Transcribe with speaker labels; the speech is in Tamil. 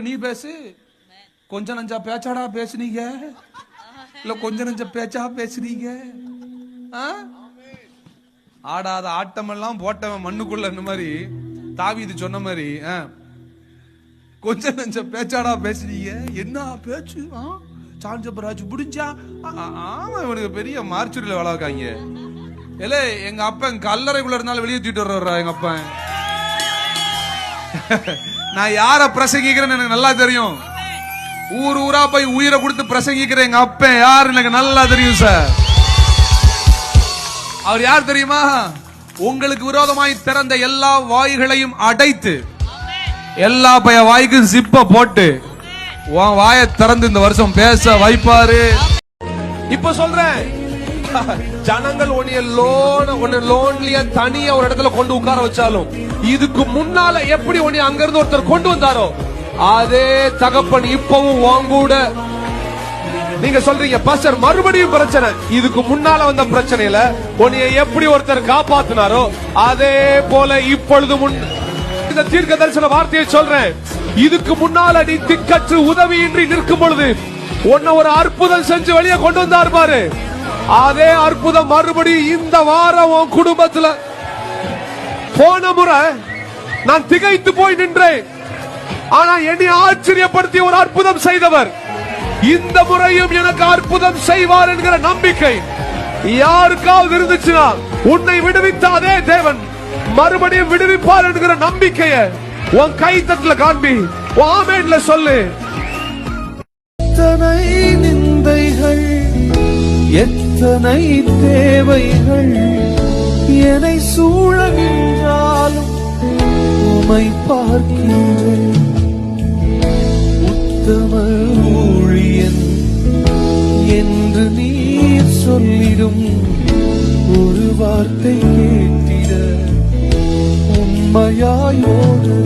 Speaker 1: நீ பேசு. கொஞ்ச நஞ்சா பேச்சாடா பேசுனீங்க. இல்ல கொஞ்ச நஞ்ச பேச்சா பேசுனீங்க. ஆ? ஆடாத ஆட்டமெல்லாம் போட்டவன் மண்ணுக்குள்ள இந்த மாதிரி இது சொன்ன மாதிரி ஆ. கொஞ்ச நஞ்ச பேச்சாடா பேசுனீங்க. என்ன பேச்சு? ஆ? சாஞ்சபராஜ் பிடிச்சா ஆமா இவனுக்கு பெரிய மார்ச்சுரியில வளர்க்காங்க ஏலே எங்க அப்பன் கல்லறைக்குள்ள இருந்தாலும் வெளியே தூக்கிட்டு வர்றா எங்க அப்பன். நான் யார பிரசங்கிக்கிறேன்னு எனக்கு நல்லா தெரியும். ஊர் ஊரா போய் உயிரை கொடுத்து பிரசங்கிக்கிறேன் எங்க அப்பன் யார்? எனக்கு நல்லா தெரியும் சார் அவர் யார் தெரியுமா? உங்களுக்கு விரோதமாய் திறந்த எல்லா வாய்களையும் அடைத்து எல்லா பய வாய்க்கும் சிப்ப போட்டு உன் வாயை திறந்து இந்த வருஷம் பேச வைப்பாரு.
Speaker 2: இப்ப சொல்றேன். ஜனங்கள் உன்னைய லோன் உன்னை லோன்லியா தனியா ஒரு இடத்துல கொண்டு உட்கார வச்சாலும் இதுக்கு முன்னால எப்படி உன்னை அங்க இருந்து ஒருத்தர் கொண்டு வந்தாரோ அதே தகப்பன் இப்பவும் வாங்கூட நீங்க சொல்றீங்க பாஸ்டர் மறுபடியும் பிரச்சனை. இதுக்கு முன்னால வந்த பிரச்சனையில உன்னைய எப்படி ஒருத்தர் காப்பாத்தினாரோ அதே போல இப்பொழுது முன் இந்த தீர்க்க தரிசன வார்த்தையை சொல்றேன். இதுக்கு முன்னால நீ திக்கற்று உதவியின்றி நிற்கும் பொழுது உன்னை ஒரு அற்புதம் செஞ்சு வெளியே கொண்டு வந்தார் பாரு. அதே அற்புதம் மறுபடியும் இந்த வாரம் உன் குடும்பத்துல. போன முறை நான் திகைத்து போய் நின்றேன். ஆனா என்னை ஆச்சரியப்படுத்தி ஒரு அற்புதம் செய்தவர். இந்த முறையும் எனக்கு அற்புதம் செய்வார் என்கிற நம்பிக்கை. யாருக்காவது இருந்துச்சுன்னா உன்னை விடுவித்த அதே தேவன் மறுபடியும் விடுவிப்பார் என்கிற நம்பிக்கைய உன் கை தட்டுல காண்பி. உன் ஆமேன்ல சொல்லு.
Speaker 3: எத்தனை தேவைகள் என்னை சூழகின்றாலும் உமை பார்க்கின்றேன். உத்தம ஊழியன் என்று நீர் சொல்லிடும் ஒரு வார்த்தை கேட்டிட உண்மையாயோடு